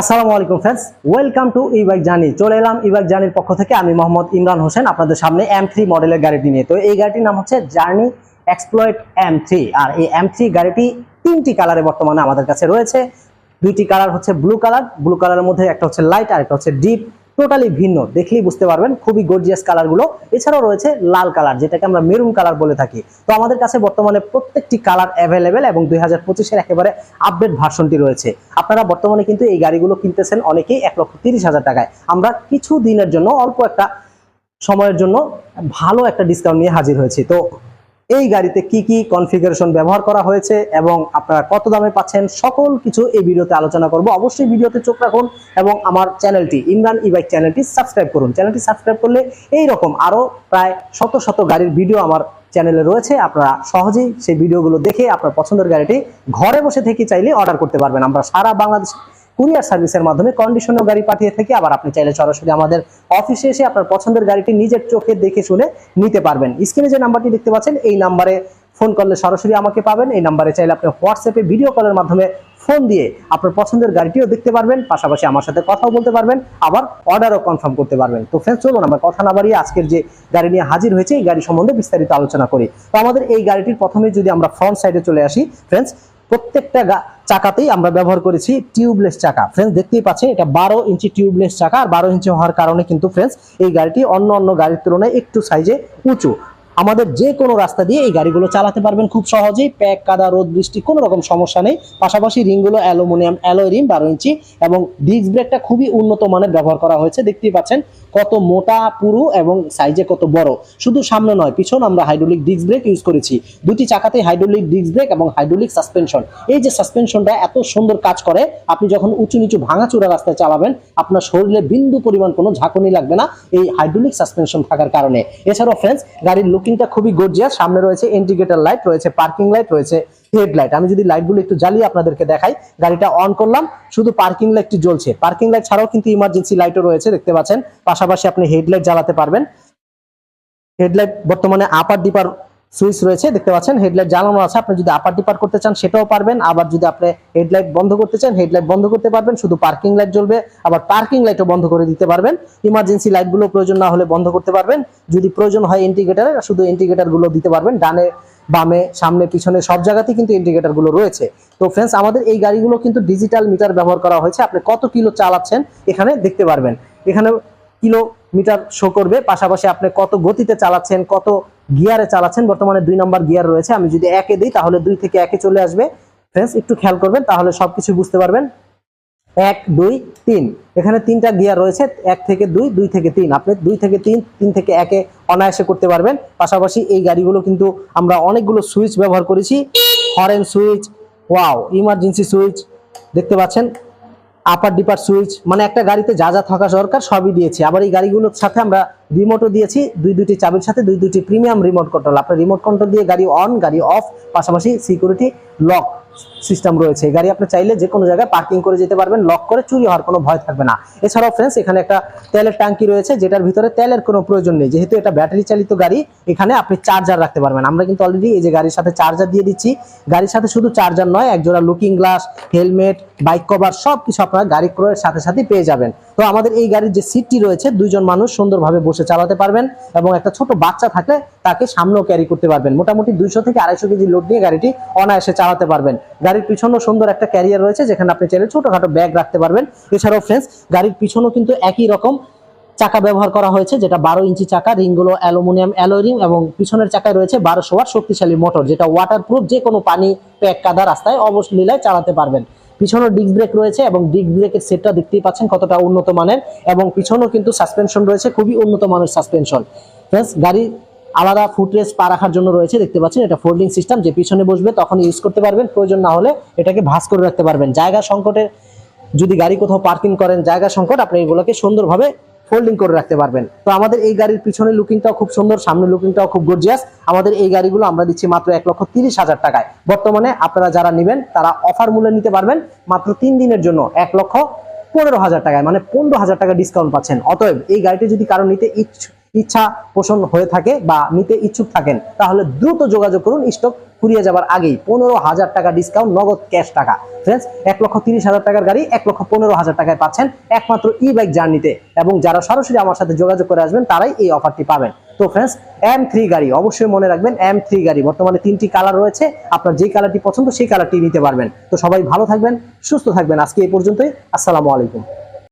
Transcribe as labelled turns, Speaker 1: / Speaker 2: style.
Speaker 1: আসসালামু আলাইকুম friends welcome to e bike journey চলে এলাম ই বাইক জার্নির পক্ষ থেকে, আমি মোহাম্মদ ইমরান হোসেন, আপনাদের সামনে এম থ্রি মডেলের গাড়িটি নিয়ে। তো এই গাড়িটির নাম হচ্ছে জার্নি এক্সপ্লয়েড এম থ্রি আর এই এম থ্রি গাড়িটি তিনটি কালারে বর্তমানে আমাদের কাছে রয়েছে। দুইটি কালার হচ্ছে ব্লু কালার ব্লু কালারের মধ্যে একটা হচ্ছে লাইট আর একটা হচ্ছে ডিপ টোটালি ভিন্ন। দেখলেই বুঝতে পারবেন, খুবই গর্জিয়াস কালারগুলো এছাড়াও রয়েছে লাল কালার যেটাকে আমরা মেরুন কালার বলে থাকি। তো আমাদের কাছে বর্তমানে প্রত্যেকটি কালার অ্যাভেলেবেল এবং দুই হাজার পঁচিশের একেবারে আপডেট ভার্সনটি রয়েছে। আপনারা বর্তমানে কিন্তু এই গাড়িগুলো কিনতেছেন অনেকেই এক লক্ষ তিরিশ হাজার টাকায়। আমরা কিছু দিনের জন্য, অল্প একটা সময়ের জন্য ভালো একটা ডিসকাউন্ট নিয়ে হাজির হয়েছি। তো এই গাড়িতে কি কি কনফিগারেশন ব্যবহার করা হয়েছে এবং আপনারা কত দামে পাচ্ছেন, সকল কিছু এই ভিডিওতে আলোচনা করব। অবশ্যই ভিডিওতে চোখ রাখুন এবং আমার চ্যানেলটি, ইমরান ই বাইক চ্যানেলটি সাবস্ক্রাইব করুন। চ্যানেলটি সাবস্ক্রাইব করলে এই রকম আরও প্রায় শত শত গাড়ির ভিডিও আমার চ্যানেলে রয়েছে। আপনারা সহজেই সেই ভিডিওগুলো দেখে আপনার পছন্দের গাড়িটি ঘরে বসে থেকে চাইলে অর্ডার করতে পারবেন। আমরা সারা বাংলাদেশ কুরিয়ার সার্ভিসের মাধ্যমে কন্ডিশনাল গাড়ি পাঠিয়ে থাকি আবার আপনি চাইলে সরাসরি আমাদের অফিসে এসে আপনার পছন্দের গাড়িটি নিজের চোখে দেখে শুনে নিতে পারবেন। স্ক্রিনে যে নাম্বারটি দেখতে পাচ্ছেন, এই নাম্বারে ফোন করলে সরাসরি আমাকে পাবেন। এই নাম্বারে চাইলে আপনি হোয়াটসঅ্যাপে ভিডিও কলের মাধ্যমে ফোন দিয়ে আপনার পছন্দের গাড়িটিও দেখতে পারবেন। পাশাপাশি আমার সাথে কথাও বলতে পারবেন, আবার অর্ডারও কনফার্ম করতে পারবেন। তো ফ্রেন্ডস চলুন আমরা কথা না বাড়িয়ে আজকের যে গাড়ি নিয়ে হাজির হয়েছে, এই গাড়ি সম্বন্ধে বিস্তারিত আলোচনা করি। তো আমাদের এই গাড়িটির প্রথমে যদি আমরা ফ্রন্ট সাইডে চলে আসি ফ্রেন্ডস প্রত্যেকটা চাকাতেই আমরা ব্যবহার করেছি টিউবলেস চাকা। ফ্রেন্ডস দেখতেই পাচ্ছেন এটা বারো ইঞ্চি টিউবলেস চাকা, আর বারো ইঞ্চি হওয়ার কারণে কিন্তু ফ্রেন্ডস এই গাড়িটি অন্য অন্য গাড়ির তুলনায় একটু সাইজে উঁচু। আমাদের যে কোনো রাস্তা দিয়ে এই গাড়িগুলো চালাতে পারবেন খুব সহজেই। প্যাক, কাদা, রোদ, বৃষ্টি, কোনো রকম সমস্যা নেই। পাশাপাশি রিংগুলো অ্যালুমিনিয়াম, অ্যালয় রিং বারো ইঞ্চি এবং ডিস্ক ব্রেকটা খুবই উন্নত মানের ব্যবহার করা হয়েছে। দেখতেই পাচ্ছেন কত মোটা, পুরু এবং সাইজে কত বড়। শুধু সামনে নয়, পিছন আমরা হাইড্রোলিক ডিস্ক ব্রেক ইউজ করেছি। দুটি চাকাতে হাইড্রোলিক ডিস্ক ব্রেক এবং হাইড্রোলিক সাসপেনশন। এই যে সাসপেনশনটা এত সুন্দর কাজ করে, আপনি যখন উঁচু নিচু ভাঙাচুরা রাস্তায় চালাবেন, আপনার শরীরে বিন্দু পরিমাণ কোনো ঝাঁকুনি লাগবে না এই হাইড্রোলিক সাসপেনশন থাকার কারণে। এছাড়াও ফ্রেন্ডস গাড়ির লুকিংটা খুবই গর্জিয়াস সামনে রয়েছে ইন্ডিকেটর লাইট রয়েছে পার্কিং লাইট রয়েছে হেডলাইট আমি যদি লাইটগুলো একটু জ্বালিয়ে আপনাদেরকে দেখাই, গাড়িটা অন করলাম, শুধু পার্কিং লাইটটি জ্বলছে। পার্কিং লাইট ছাড়াও কিন্তু ইমার্জেন্সি লাইটও রয়েছে, দেখতে পাচ্ছেন। পাশাপাশি আপনি হেডলাইট জ্বালাতে পারবেন। হেডলাইট বর্তমানে আপার ডিপার সুইচ রয়েছে, দেখতে পাচ্ছেন হেডলাইট জ্বালানো আছে। আপনি যদি আপার ডিপার করতে চান, সেটাও পারবেন। আবার যদি আপনি হেডলাইট বন্ধ করতে চান, হেডলাইট বন্ধ করতে পারবেন। শুধু পার্কিং লাইট জ্বলবে, আবার পার্কিং লাইটও বন্ধ করে দিতে পারবেন। ইমার্জেন্সি লাইটগুলো প্রয়োজন না হলে বন্ধ করতে পারবেন। যদি প্রয়োজন হয় ইন্ডিকেটারে শুধু ইন্ডিকেটারগুলো দিতে পারবেন। ডানে, বামে, সামনে, পিছনে, সব জায়গাতেই কিন্তু ইন্ডিকেটারগুলো রয়েছে। তো ফ্রেন্ডস আমাদের এই গাড়িগুলো কিন্তু ডিজিটাল মিটার ব্যবহার করা হয়েছে। আপনি কত কিলো চালাচ্ছেন এখানে দেখতে পারবেন। এখানে কিলোমিটার শো করবে। পাশাপাশি আপনি কত গতিতে চালাচ্ছেন, কত গিয়ারে চালাচ্ছেন, বর্তমানে দুই নাম্বার গিয়ার রয়েছে। আমি যদি একে দিই, তাহলে দুই থেকে একে চলে আসবে। ফ্রেন্ডস একটু খেয়াল করবেন, তাহলে সবকিছু বুঝতে পারবেন। এক, দুই, তিন। এখানে তিনটা গিয়ার রয়েছে, এক থেকে দুই দুই থেকে তিন। আপনি দুই থেকে তিন তিন থেকে একে অনায়াসে করতে পারবেন। পাশাপাশি এই গাড়িগুলো কিন্তু আমরা অনেকগুলো সুইচ ব্যবহার করেছি। Horn switch wow emergency switch, দেখতে পাচ্ছেন? আপার ডিপার সুইচ মানে একটা গাড়িতে যা যা থাকা দরকার সবই দিয়েছি। আবার এই গাড়িগুলোর সাথে আমরা রিমোটও দিয়েছি, দুই দুইটি চাবির সাথে দুই দুইটি প্রিমিয়াম রিমোট কন্ট্রোল আপনার রিমোট কন্ট্রোল দিয়ে গাড়ি অন গাড়ি অফ পাশাপাশি সিকিউরিটি লক সিস্টেম রয়েছে। গাড়ি আপনি চাইলে যে কোনো জায়গায় পার্কিং করে যেতে পারবেন লক করে চুরি হওয়ার কোনো ভয় থাকবে না। এছাড়াও ফ্রেন্ডস এখানে একটা তেলের ট্যাঙ্কি রয়েছে, যেটার ভিতরে তেলের কোনো প্রয়োজন নেই। যেহেতু এটা ব্যাটারি চালিত গাড়ি, এখানে আপনি চার্জার রাখতে পারবেন। আমরা কিন্তু অলরেডি এই যে গাড়ির সাথে চার্জার দিয়ে দিচ্ছি, গাড়ির সাথে শুধু চার্জার নয়, একজোড়া looking glass helmet bike cover সব কিছু আপনারা গাড়ি ক্রয়ের সাথে সাথে পেয়ে যাবেন। তো আমাদের এই গাড়ির যে সিটটি রয়েছে, দুইজন মানুষ সুন্দরভাবে বসে চালাতে পারবেন এবং একটা ছোট বাচ্চা থাকলে তাকে সামনেও ক্যারি করতে পারবেন। মোটামুটি দুইশো থেকে আড়াইশো কেজি লোড নিয়ে গাড়িটি অনায়াসে চালাতে পারবেন। গাড়ির পিছনেও সুন্দর একটা ক্যারিয়ার রয়েছে, যেখানে আপনি চাইলে ছোটখাটো ব্যাগ রাখতে পারবেন। এছাড়াও ফ্রেন্ডস গাড়ির পিছনেও কিন্তু একই রকম চাকা ব্যবহার করা হয়েছে, যেটা বারো ইঞ্চি চাকা, রিংগুলো অ্যালুমিনিয়াম অ্যালোরিং এবং পিছনের চাকায় রয়েছে বারোশো শক্তিশালী মোটর যেটা ওয়াটার প্রুফ যে কোনো পানি প্যাক কাদা রাস্তায় অবলীলায় চালাতে পারবেন। পিছনেও ডিস্ক ব্রেক রয়েছে এবং ডিস্ক ব্রেকের সেটটা দেখতেই পাচ্ছেন কতটা উন্নত মানের এবং পিছনেও কিন্তু সাসপেনশন রয়েছে, খুবই উন্নত মানের সাসপেনশন ফ্রেন্ডস গাড়ি আলাদা ফুটরেস পা রাখার জন্য রয়েছে, দেখতে পাচ্ছেন এটা ফোল্ডিং সিস্টেম যে পিছনে বসবে তখন ইউজ করতে পারবেন, প্রয়োজন না হলে এটাকে ভাস করে রাখতে পারবেন। জায়গা সংকটের, যদি গাড়ি কোথাও পার্কিং করেন, জায়গা সংকট, আপনি এগুলোকে সুন্দরভাবে ফোল্ডিং করে রাখতে পারবেন। তো আমাদের এই গাড়ির পিছনে লুকিংটাও খুব সুন্দর সামনে লুকিংটাও খুব গর্জিয়াস আমাদের এই গাড়িগুলো আমরা দিচ্ছি মাত্র এক লক্ষ তিরিশ হাজার টাকায়। বর্তমানে আপনারা যারা নেবেন, তারা অফার মূল্যে নিতে পারবেন মাত্র তিন দিনের জন্য এক লক্ষ পনেরো হাজার টাকায় মানে পনেরো হাজার টাকা ডিসকাউন্ট পাচ্ছেন। অতএব এই গাড়িটি যদি কারও নিতে ইচ্ছু ইচ্ছা পোষণ হয়ে থাকে বা নিতে ইচ্ছুক থাকেন, তাহলে দ্রুত যোগাযোগ করুন। স্টক ফুরিয়ে যাবার আগেই পনেরো হাজার টাকা ডিসকাউন্ট নগদ ক্যাশ টাকা। ফ্রেন্ডস এক লক্ষ তিরিশ হাজার টাকার গাড়ি এক লক্ষ পনেরো হাজার টাকায় পাচ্ছেন একমাত্র ই বাইক জার্নিতে এবং যারা সরাসরি আমার সাথে যোগাযোগ করে আসবেন, তারাই এই অফারটি পাবেন। তো ফ্রেন্ডস এম থ্রি গাড়ি, অবশ্যই মনে রাখবেন এম থ্রি গাড়ি। বর্তমানে তিনটি কালার রয়েছে, আপনার যে কালারটি পছন্দ, সেই কালারটি নিতে পারবেন। তো সবাই ভালো থাকবেন, সুস্থ থাকবেন। আজকে এই পর্যন্তই, আসসালামু আলাইকুম।